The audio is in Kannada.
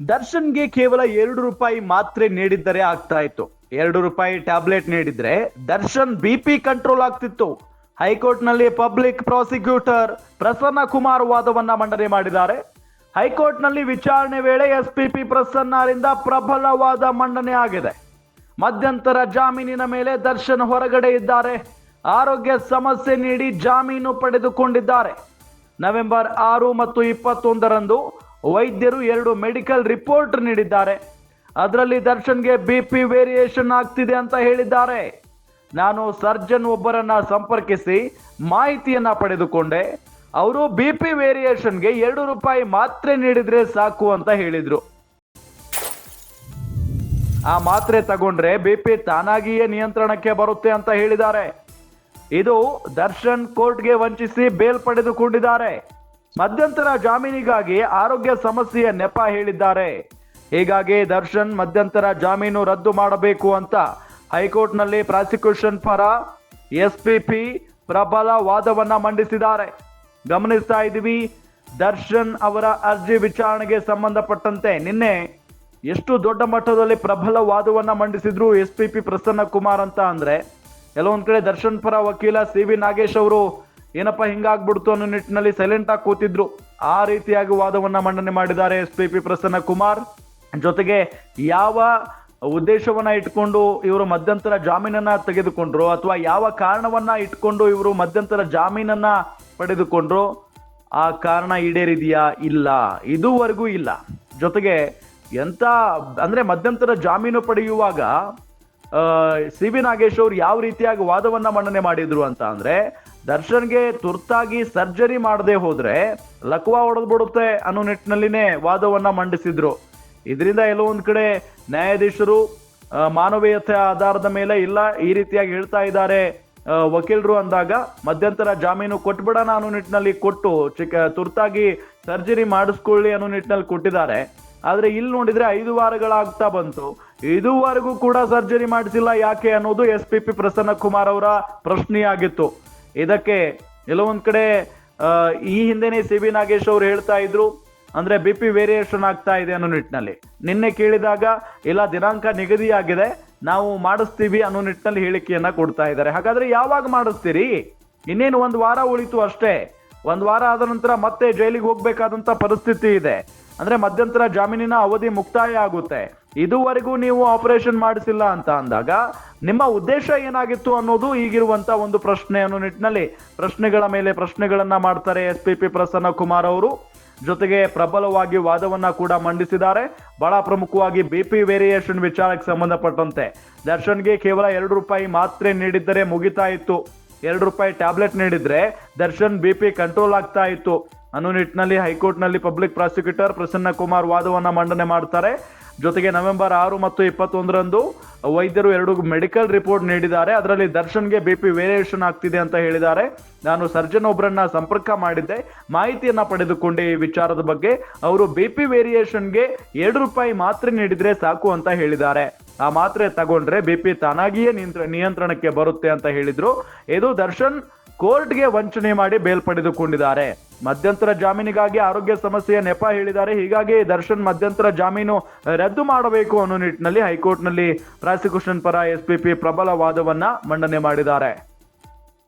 ದರ್ಶನ್ಗೆ ಕೇವಲ ಎರಡು ರೂಪಾಯಿ ಮಾತ್ರೆ ನೀಡಿದ್ದರೆ ಆಗ್ತಾ ಇತ್ತು. ಎರಡು ರೂಪಾಯಿ ಟ್ಯಾಬ್ಲೆಟ್ ನೀಡಿದ್ರೆ ದರ್ಶನ್ ಬಿ ಪಿ ಕಂಟ್ರೋಲ್ ಆಗ್ತಿತ್ತು. ಹೈಕೋರ್ಟ್ನಲ್ಲಿ ಪಬ್ಲಿಕ್ ಪ್ರಾಸಿಕ್ಯೂಟರ್ ಪ್ರಸನ್ನ ಕುಮಾರ್ ವಾದವನ್ನ ಮಂಡನೆ ಮಾಡಿದ್ದಾರೆ. ಹೈಕೋರ್ಟ್ನಲ್ಲಿ ವಿಚಾರಣೆ ವೇಳೆ ಎಸ್ಪಿಪಿ ಪ್ರಸನ್ನರಿಂದ ಪ್ರಬಲವಾದ ಮಂಡನೆ ಆಗಿದೆ. ಮಧ್ಯಂತರ ಜಾಮೀನಿನ ಮೇಲೆ ದರ್ಶನ್ ಹೊರಗಡೆ ಇದ್ದಾರೆ. ಆರೋಗ್ಯ ಸಮಸ್ಯೆ ನೀಡಿ ಜಾಮೀನು ಪಡೆದುಕೊಂಡಿದ್ದಾರೆ. ನವೆಂಬರ್ ಆರು ಮತ್ತು ಇಪ್ಪತ್ತೊಂದರಂದು ವೈದ್ಯರು ಎರಡು ಮೆಡಿಕಲ್ ರಿಪೋರ್ಟ್ ನೀಡಿದ್ದಾರೆ. ಅದರಲ್ಲಿ ದರ್ಶನ್ಗೆ ಬಿ ಪಿ ವೇರಿಯೇಷನ್ ಆಗ್ತಿದೆ ಅಂತ ಹೇಳಿದ್ದಾರೆ. ನಾನು ಸರ್ಜನ್ ಒಬ್ಬರನ್ನ ಸಂಪರ್ಕಿಸಿ ಮಾಹಿತಿಯನ್ನ ಪಡೆದುಕೊಂಡೆ. ಅವರು ಬಿ ಪಿ ವೇರಿಯೇಷನ್ಗೆ ಎರಡು ರೂಪಾಯಿ ಮಾತ್ರೆ ನೀಡಿದ್ರೆ ಸಾಕು ಅಂತ ಹೇಳಿದ್ರು. ಆ ಮಾತ್ರೆ ತಗೊಂಡ್ರೆ ಬಿ ಪಿ ತಾನಾಗಿಯೇ ನಿಯಂತ್ರಣಕ್ಕೆ ಬರುತ್ತೆ ಅಂತ ಹೇಳಿದ್ದಾರೆ. ಇದು ದರ್ಶನ್ ಕೋರ್ಟ್ಗೆ ವಂಚಿಸಿ ಬೇಲ್ ಪಡೆದುಕೊಂಡಿದ್ದಾರೆ. ಮಧ್ಯಂತರ ಜಾಮೀನಿಗಾಗಿ ಆರೋಗ್ಯ ಸಮಸ್ಯೆಯ ನೆಪ ಹೇಳಿದ್ದಾರೆ. ಹೀಗಾಗಿ ದರ್ಶನ್ ಮಧ್ಯಂತರ ಜಾಮೀನು ರದ್ದು ಮಾಡಬೇಕು ಅಂತ ಹೈಕೋರ್ಟ್ನಲ್ಲಿ ಪ್ರಾಸಿಕ್ಯೂಷನ್ ಪರ ಎಸ್ಪಿಪಿ ಪ್ರಬಲ ವಾದವನ್ನ ಮಂಡಿಸಿದ್ದಾರೆ. ಗಮನಿಸ್ತಾ ಇದ್ದೀವಿ, ದರ್ಶನ್ ಅವರ ಅರ್ಜಿ ವಿಚಾರಣೆಗೆ ಸಂಬಂಧಪಟ್ಟಂತೆ ನಿನ್ನೆ ಎಷ್ಟು ದೊಡ್ಡ ಮಟ್ಟದಲ್ಲಿ ಪ್ರಬಲ ವಾದವನ್ನ ಮಂಡಿಸಿದ್ರು S P P Prasanna Kumar ಅಂತ ಅಂದ್ರೆ. ಕೆಲವೊಂದ್ ಕಡೆ ದರ್ಶನ್ ಪರ ವಕೀಲ ಸಿ ವಿ ನಾಗೇಶ್ ಅವರು ಏನಪ್ಪ ಹಿಂಗಾಗ್ಬಿಡ್ತು ಅನ್ನೋ ನಿಟ್ಟಿನಲ್ಲಿ ಸೈಲೆಂಟ್ ಆಗಿ ಕೂತಿದ್ರು. ಆ ರೀತಿಯಾಗಿ ವಾದವನ್ನ ಮಂಡನೆ ಮಾಡಿದ್ದಾರೆ S P P Prasanna Kumar. ಜೊತೆಗೆ ಯಾವ ಉದ್ದೇಶವನ್ನ ಇಟ್ಕೊಂಡು ಇವರು ಮಧ್ಯಂತರ ಜಾಮೀನನ್ನ ತೆಗೆದುಕೊಂಡ್ರು ಅಥವಾ ಯಾವ ಕಾರಣವನ್ನ ಇಟ್ಕೊಂಡು ಇವರು ಮಧ್ಯಂತರ ಜಾಮೀನನ್ನ ಪಡೆದುಕೊಂಡ್ರು? ಆ ಕಾರಣ ಈಡೇರಿದೆಯಾ? ಇಲ್ಲ. ಇದುವರೆಗೂ ಇಲ್ಲ. ಜೊತೆಗೆ ಎಂತ ಅಂದ್ರೆ ಮಧ್ಯಂತರ ಜಾಮೀನು ಪಡೆಯುವಾಗ ಸಿ ವಿ ನಾಗೇಶ್ ಅವರು ಯಾವ ರೀತಿಯಾಗಿ ವಾದವನ್ನ ಮಂಡನೆ ಮಾಡಿದ್ರು ಅಂತ ಅಂದ್ರೆ, ದರ್ಶನ್ಗೆ ತುರ್ತಾಗಿ ಸರ್ಜರಿ ಮಾಡದೆ ಹೋದ್ರೆ ಲಕ್ವಾ ಹೊಡೆದು ಬಿಡುತ್ತೆ ಅನ್ನೋ ನಿಟ್ಟಿನಲ್ಲಿನೇ ವಾದವನ್ನ ಮಂಡಿಸಿದ್ರು. ಇದರಿಂದ ಎಲ್ಲೋ ಒಂದ್ ಕಡೆ ನ್ಯಾಯಾಧೀಶರು ಮಾನವೀಯತೆ ಆಧಾರದ ಮೇಲೆ ಇಲ್ಲ, ಈ ರೀತಿಯಾಗಿ ಹೇಳ್ತಾ ಇದ್ದಾರೆ ವಕೀಲರು ಅಂದಾಗ ಮಧ್ಯಂತರ ಜಾಮೀನು ಕೊಟ್ಬಿಡೋಣ ಅನ್ನೋ ನಿಟ್ಟಿನಲ್ಲಿ ಕೊಟ್ಟು ಚಿಕ್ಕ, ತುರ್ತಾಗಿ ಸರ್ಜರಿ ಮಾಡಿಸ್ಕೊಳ್ಳಿ ಅನ್ನೋ ನಿಟ್ಟಿನಲ್ಲಿ ಕೊಟ್ಟಿದ್ದಾರೆ. ಆದ್ರೆ ಇಲ್ಲಿ ನೋಡಿದ್ರೆ ಐದು ವಾರಗಳಾಗ್ತಾ ಬಂತು. ಇದುವರೆಗೂ ಕೂಡ ಸರ್ಜರಿ ಮಾಡಿಸಿಲ್ಲ. ಯಾಕೆ ಅನ್ನೋದು S P P Prasanna Kumar ಅವರ ಪ್ರಶ್ನೆಯಾಗಿತ್ತು. ಇದಕ್ಕೆ ಕೆಲವೊಂದು ಕಡೆ ಈ ಹಿಂದೆನೆ ಸಿ ಬಿ ನಾಗೇಶ್ ಅವರು ಹೇಳ್ತಾ ಇದ್ರು. ಅಂದ್ರೆ ಬಿ ಪಿ ವೇರಿಯೇಷನ್ ಆಗ್ತಾ ಇದೆ ಅನ್ನೋ ನಿಟ್ಟಿನಲ್ಲಿ. ನಿನ್ನೆ ಕೇಳಿದಾಗ, ಇಲ್ಲ, ದಿನಾಂಕ ನಿಗದಿಯಾಗಿದೆ. ನಾವು ಮಾಡಿಸ್ತೀವಿ ಅನ್ನೋ ನಿಟ್ಟಿನಲ್ಲಿ ಹೇಳಿಕೆಯನ್ನ ಕೊಡ್ತಾ ಇದ್ದಾರೆ. ಹಾಗಾದ್ರೆ ಯಾವಾಗ ಮಾಡಿಸ್ತೀರಿ? ಇನ್ನೇನು ಒಂದು ವಾರ ಉಳಿತು ಅಷ್ಟೇ. ಒಂದ್ ವಾರ ಆದ ನಂತರ ಮತ್ತೆ ಜೈಲಿಗೆ ಹೋಗ್ಬೇಕಾದಂತ ಪರಿಸ್ಥಿತಿ ಇದೆ. ಅಂದ್ರೆ ಮಧ್ಯಂತರ ಜಾಮೀನಿನ ಅವಧಿ ಮುಕ್ತಾಯ ಆಗುತ್ತೆ. ಇದುವರೆಗೂ ನೀವು ಆಪರೇಷನ್ ಮಾಡಿಸಿಲ್ಲ ಅಂತ ಅಂದಾಗ ನಿಮ್ಮ ಉದ್ದೇಶ ಏನಾಗಿತ್ತು ಅನ್ನೋದು ಈಗಿರುವಂತ ಒಂದು ಪ್ರಶ್ನೆ ಅನ್ನೋ ನಿಟ್ಟಿನಲ್ಲಿ ಪ್ರಶ್ನೆಗಳ ಮೇಲೆ ಪ್ರಶ್ನೆಗಳನ್ನ ಮಾಡ್ತಾರೆ S P P Prasanna Kumar ಅವರು. ಜೊತೆಗೆ ಪ್ರಬಲವಾಗಿ ವಾದವನ್ನ ಕೂಡ ಮಂಡಿಸಿದ್ದಾರೆ. ಬಹಳ ಪ್ರಮುಖವಾಗಿ ಬಿ ಪಿ ವೇರಿಯೇಷನ್ ವಿಚಾರಕ್ಕೆ ಸಂಬಂಧಪಟ್ಟಂತೆ. ದರ್ಶನ್ಗೆ ಕೇವಲ ಎರಡು ರೂಪಾಯಿ ಮಾತ್ರೆ ನೀಡಿದ್ದರೆ ಮುಗಿತಾ ಇತ್ತು. ಎರಡು ರೂಪಾಯಿ ಟ್ಯಾಬ್ಲೆಟ್ ನೀಡಿದ್ರೆ ದರ್ಶನ್ ಬಿ ಪಿ ಕಂಟ್ರೋಲ್ ಆಗ್ತಾ ಇತ್ತು. ಅನ್ನೋ ನಿಟ್ಟಿನಲ್ಲಿ ಹೈಕೋರ್ಟ್ನಲ್ಲಿ ಪಬ್ಲಿಕ್ ಪ್ರಾಸಿಕ್ಯೂಟರ್ ಪ್ರಸನ್ನ ಕುಮಾರ್ ವಾದವನ್ನು ಮಂಡನೆ ಮಾಡ್ತಾರೆ. ಜೊತೆಗೆ ನವೆಂಬರ್ ಆರು ಮತ್ತು ಇಪ್ಪತ್ತೊಂದರಂದು ವೈದ್ಯರು ಎರಡು ಮೆಡಿಕಲ್ ರಿಪೋರ್ಟ್ ನೀಡಿದ್ದಾರೆ. ಅದರಲ್ಲಿ ದರ್ಶನ್ಗೆ ಬಿ ಪಿ ವೇರಿಯೇಷನ್ ಆಗ್ತಿದೆ ಅಂತ ಹೇಳಿದ್ದಾರೆ. ನಾನು ಸರ್ಜನ್ ಒಬ್ಬರನ್ನ ಸಂಪರ್ಕ ಮಾಡಿದ್ದೆ. ಮಾಹಿತಿಯನ್ನು ಪಡೆದುಕೊಂಡೆ ಈ ವಿಚಾರದ ಬಗ್ಗೆ. ಅವರು ಬಿ ಪಿ ವೇರಿಯೇಷನ್ಗೆ ಎರಡು ರೂಪಾಯಿ ಮಾತ್ರೆ ನೀಡಿದರೆ ಸಾಕು ಅಂತ ಹೇಳಿದ್ದಾರೆ. ಆ ಮಾತ್ರೆ ತಗೊಂಡ್ರೆ ಬಿ ಪಿ ತಾನಾಗಿಯೇ ನಿಯಂತ್ರ, ನಿಯಂತ್ರಣಕ್ಕೆ ಬರುತ್ತೆ ಅಂತ ಹೇಳಿದ್ರು. ಇದು ದರ್ಶನ್ ಕೋರ್ಟ್ಗೆ ವಂಚನೆ ಮಾಡಿ ಬೇಲ್ ಪಡೆದುಕೊಂಡಿದ್ದಾರೆ. ಮಧ್ಯಂತರ ಜಾಮೀನಿಗಾಗಿ ಆರೋಗ್ಯ ಸಮಸ್ಯೆಯ ನೆಪ ಹೇಳಿದ್ದಾರೆ. ಹೀಗಾಗಿ ದರ್ಶನ್ ಮಧ್ಯಂತರ ಜಾಮೀನು ರದ್ದು ಮಾಡಬೇಕು ಅನ್ನೋ ನಿಟ್ಟಿನಲ್ಲಿ ಹೈಕೋರ್ಟ್ನಲ್ಲಿ ಪ್ರಾಸಿಕ್ಯೂಷನ್ ಪರ ಎಸ್ಪಿಪಿ ಪ್ರಬಲ ವಾದವನ್ನ ಮಂಡನೆ ಮಾಡಿದ್ದಾರೆ.